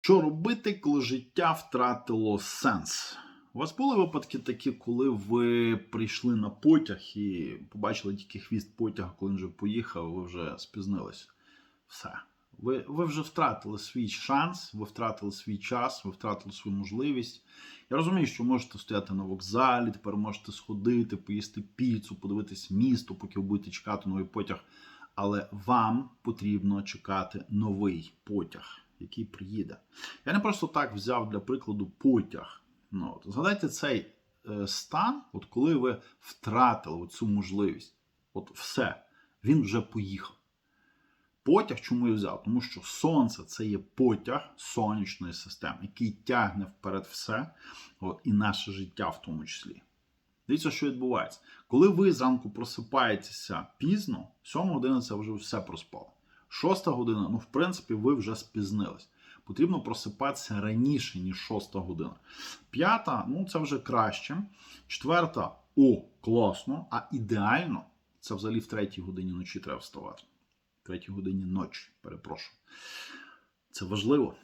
Що робити, коли життя втратило сенс? У вас були випадки такі, коли ви прийшли на потяг і побачили тільки хвіст потяга, коли він вже поїхав, ви вже спізнились. Все. Ви, ви вже втратили свій шанс, ви втратили свій час, ви втратили свою можливість. Я розумію, що можете стояти на вокзалі, тепер можете сходити, поїсти піцу, подивитись місто, поки ви будете чекати новий потяг. Але вам потрібно чекати новий потяг, який приїде. Я не просто так взяв для прикладу потяг. Ну, от, згадайте цей е, стан, от коли ви втратили цю можливість. От все, він вже поїхав. Потяг чому я взяв? Тому що сонце це є потяг сонячної системи, який тягне вперед все, от, і наше життя в тому числі. Дивіться, що відбувається. Коли ви зранку просипаєтеся пізно, 7 година це вже все проспало. 6 година, ну, в принципі, ви вже спізнились. Потрібно просипатися раніше, ніж 6 година. П'ята, ну це вже краще. Четверта, о, класно. А ідеально, це взагалі в третій годині ночі треба вставати. В третій годині ночі, перепрошую. Це важливо.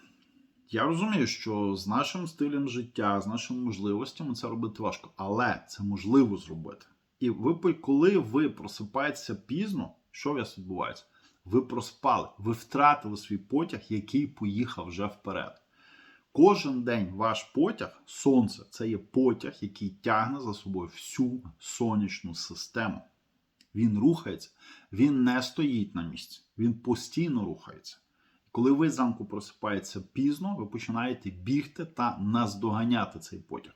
Я розумію, що з нашим стилем життя, з нашими можливостями це робити важко, але це можливо зробити. І ви, коли ви просипаєтеся пізно, що у вас відбувається? Ви проспали, ви втратили свій потяг, який поїхав вже вперед. Кожен день ваш потяг, сонце, це є потяг, який тягне за собою всю сонячну систему. Він рухається, він не стоїть на місці, він постійно рухається. Коли ви зранку просипаєтеся пізно, ви починаєте бігти та наздоганяти цей потяг.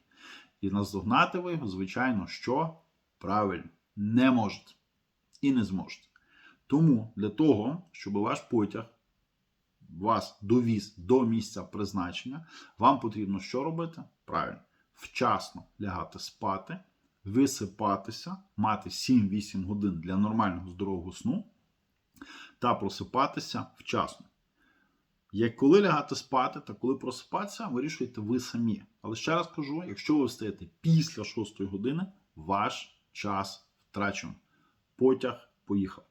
І наздогнати ви його, звичайно, що правильно не можете і не зможете. Тому для того, щоб ваш потяг вас довіз до місця призначення, вам потрібно що робити? Правильно, вчасно лягати спати, висипатися, мати 7-8 годин для нормального здорового сну та просипатися вчасно. Як коли лягати спати та коли просипатися, вирішуєте ви самі. Але ще раз кажу: якщо ви встаєте після 6 години, ваш час втрачено. Потяг поїхав.